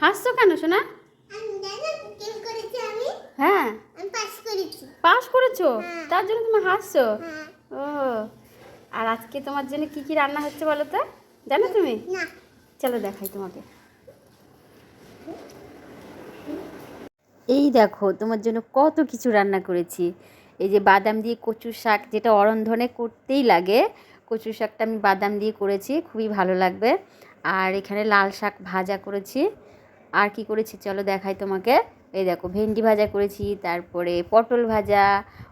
হাসছো কেন শোনা হ্যাঁ। পাস করেছ। হ্যাঁ। তার জন্য তুমি হাসছো? হ্যাঁ। ও। আর আজকে তোমার জন্য কি কি রান্না হচ্ছে বলো তো? জানো তুমি? চলো দেখাই তোমাকে। এই দেখো তোমার জন্য কত কিছু রান্না করেছি। এই যে বাদাম দিয়ে কচু শাক যেটা অরন্ধনে করতেই লাগে কচু শাকটা আমি বাদাম দিয়ে করেছি খুবই ভালো লাগবে। আর এখানে লাল শাক ভাজা করেছি। আর কি করেছি? চলো দেখাই তোমাকে। এই দেখো, ভেন্ডি ভাজা করেছি, তারপরে পটল ভাজা,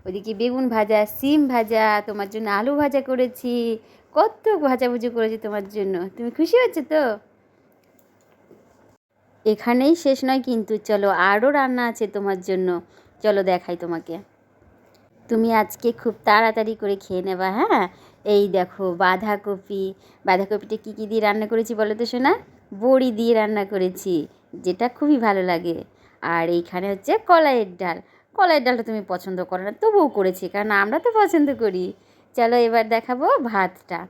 ওইদিকে বেগুন ভাজা, সিম ভাজা, তোমার জন্য আলু ভাজা করেছি, কত ভাজাভুজি করেছি তোমার জন্য। তুমি খুশি হচ্ছে তো? এখানেই শেষ নয় কিন্তু, চলো আরও রান্না আছে তোমার জন্য। চলো দেখাই তোমাকে। তুমি আজকে খুব তাড়াতাড়ি করে খেয়ে নেবা হ্যাঁ? এই দেখো, বাঁধাকপি। বাঁধাকপিটা কী কী দিয়ে রান্না করেছি বলো তো শোনা বড়ি দিয়ে রান্না করেছি। যেটা খুবই ভালো লাগে। আর এইখানে হচ্ছে কলাইয়ের ডাল। কলাইয়ের ডালটা তুমি পছন্দ করো না, তবুও করেছি, কারণ আমরা তো পছন্দ করি। চলো এবার দেখাবো ভাতটা।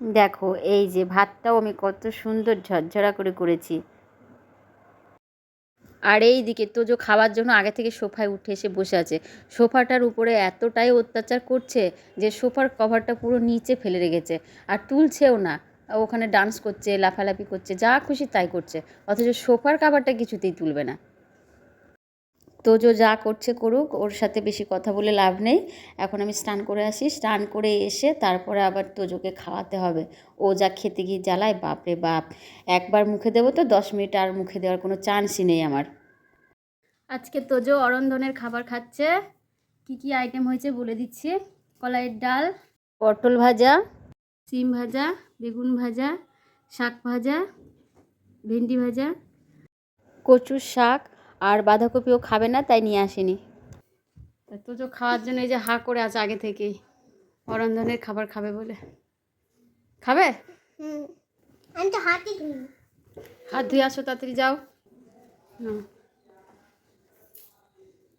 দেখো, এই যে ভাতটাও আমি কত সুন্দর ঝরঝরা করে করেছি। আর এই দিকে তোজো খাওয়ার জন্য আগে থেকে সোফায় উঠে এসে বসে আছে। সোফাটার উপরে এতটাই অত্যাচার করছে যে সোফার কভারটা পুরো নিচে ফেলে রেখেছে। আর তুলছেও না। ওখানে ডান্স করছে লাফালাফি করছে যা খুশি তাই করছে। অথচ সোফার কাভারটা কিছুতেই তুলবে না। তোজো যা করছে করুক ওর সাথে বেশি কথা বলে লাভ নেই। এখন আমি স্নান করে আসি। স্নান করে এসে তারপরে আবার তোজোকে খাওয়াতে হবে। ও যা খেতে গিয়ে জ্বালায় বাপরে বাপ। একবার মুখে দেবো তো দশ মিনিট আর মুখে দেওয়ার কোনো চান্সই নেই আমার। আজকে তোজো অরন্ধনের খাবার খাচ্ছে। কি কি আইটেম হয়েছে বলে দিচ্ছি? কলাইয়ের ডাল পটল ভাজা সিম ভাজা বেগুন ভাজা শাক ভাজা ভেন্ডি ভাজা। কচুর শাক আর বাঁধাকপিও খাবে না তাই নিয়ে আসেনি। তোজো খাওয়ার জন্য এই যে হা করে আছে আগে থেকেই। অরন্ধনের খাবার খাবে বলে। খাবে? আমি তো হাতই ধুই হাত ধুয়ে আসো তাড়াতাড়ি যাও। হুম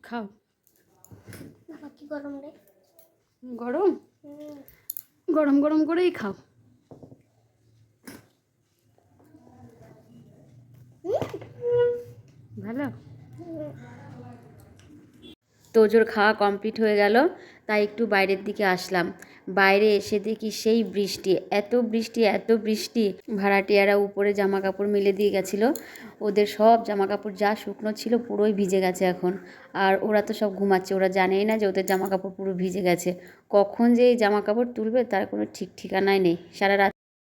খাও। কি গরম রে। গরম। গরম গরম করেই খাও। ভালো? তোজোর খাওয়া কমপ্লিট হয়ে গেল, তাই একটু বাইরের দিকে আসলাম। বাইরে এসে দেখি সেই বৃষ্টি, এত বৃষ্টি এত বৃষ্টি। ভাড়াটিয়ারা উপরে জামা কাপড় মেলে দিয়ে গেছিল। ওদের সব জামা কাপড় যা শুকনো ছিল পুরোই ভিজে গেছে এখন। আর ওরা তো সব ঘুমাচ্ছে, ওরা জানেই না যে ওদের জামা কাপড় পুরো ভিজে গেছে। কখন যে এই জামা কাপড় তুলবে তার কোনো ঠিক ঠিকানাই নেই। সারা রাত